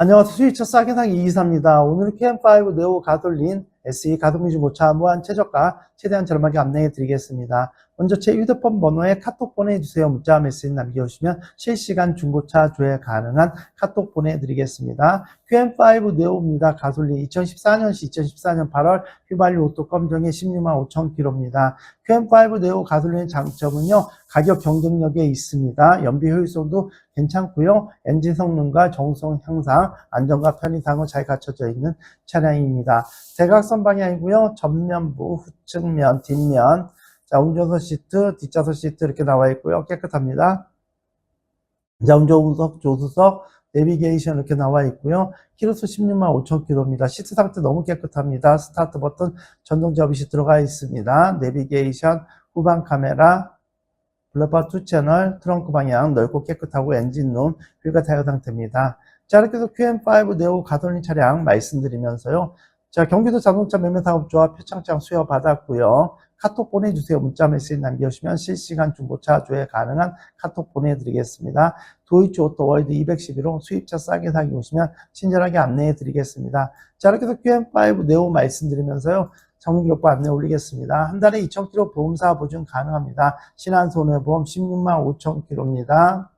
안녕하세요. 스위처 싸게 사기 이기사입니다. 오늘 캠5 네오 가솔린 SE 가동비 중고차 무한 최저가 최대한 저렴하게 안내해 드리겠습니다. 먼저 제 휴대폰 번호에 카톡 보내주세요. 문자 메시지 남겨주시면 실시간 중고차 조회 가능한 카톡 보내드리겠습니다. QM5 네오입니다. 가솔린 2014년시 2014년 8월 휘발유 오토 검정의 16만 5천 킬로입니다. QM5 네오 가솔린의 장점은요. 가격 경쟁력에 있습니다. 연비 효율성도 괜찮고요. 엔진 성능과 정성 향상, 안전과 편의상은 잘 갖춰져 있는 차량입니다. 대각선 방향이고요. 전면부, 후 측면, 뒷면, 자 운전석 시트, 뒷좌석 시트 이렇게 나와 있고요. 깨끗합니다. 자 운전석, 조수석, 내비게이션 이렇게 나와 있고요. 키로수 16만 5천 킬로입니다. 시트 상태 너무 깨끗합니다. 스타트 버튼 전동 접이시 들어가 있습니다. 내비게이션, 후방 카메라, 블러바 2 채널, 트렁크 방향 넓고 깨끗하고 엔진룸, 휠과 타이어 상태입니다. 자, 이렇게 해서 QM5 네오 가솔린 차량 말씀드리면서요. 자, 경기도 자동차 매매사업조합 표창장 수여 받았고요. 카톡 보내주세요. 문자 메시지 남겨주시면 실시간 중고차 조회 가능한 카톡 보내드리겠습니다. 도이치 오토 월드 211호 수입차 싸게 사기 오시면 친절하게 안내해 드리겠습니다. 자, 이렇게 해서 QM5 네오 말씀드리면서요. 정기록부 안내 올리겠습니다. 한 달에 2,000km 보험사 보증 가능합니다. 신한손해보험 16만 5,000km입니다.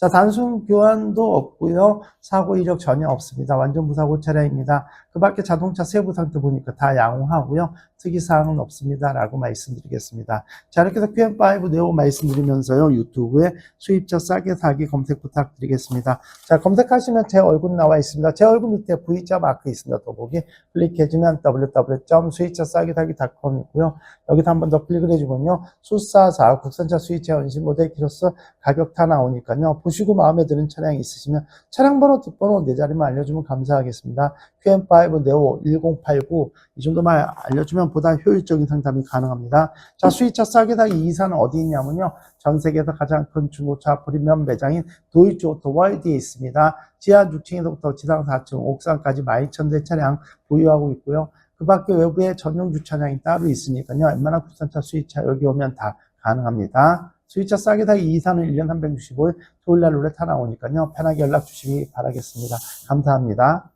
자, 단순 교환도 없고요. 사고 이력 전혀 없습니다. 완전 무사고 차량입니다. 그 밖에 자동차 세부 상태 보니까 다 양호하고요. 특이사항은 없습니다. 라고 말씀드리겠습니다. 자, 이렇게 해서 QM5 네오 말씀드리면서요. 유튜브에 수입차 싸게 사기 검색 부탁드리겠습니다. 자, 검색하시면 제 얼굴 나와 있습니다. 제 얼굴 밑에 V자 마크 있습니다. 더보기 클릭해주면 www.수입차 싸게 사기.com이고요. 여기서 한 번 더 클릭을 해주면요. 수사사 국산차 수입차 연신 모델 키로수 가격 다 나오니까요. 보시고 마음에 드는 차량이 있으시면 차량 번호, 뒷번호 네 자리만 알려주면 감사하겠습니다. QM5 네오 1089 이 정도만 알려주면 보다 효율적인 상담이 가능합니다. 자, 수입차 싸게 사기 이사는 어디 있냐면요. 전 세계에서 가장 큰 중고차 프리미엄 매장인 도이치 오토 월드에 있습니다. 지하 6층에서부터 지상 4층, 옥상까지 12,000대 차량 보유하고 있고요. 그 밖에 외부에 전용 주차장이 따로 있으니까요. 웬만한 국산차 수입차 여기 오면 다 가능합니다. 수입차 싸게 사기 이사는 1년 365일 토요일 날 룰렛 하나 오니까요. 편하게 연락 주시기 바라겠습니다. 감사합니다.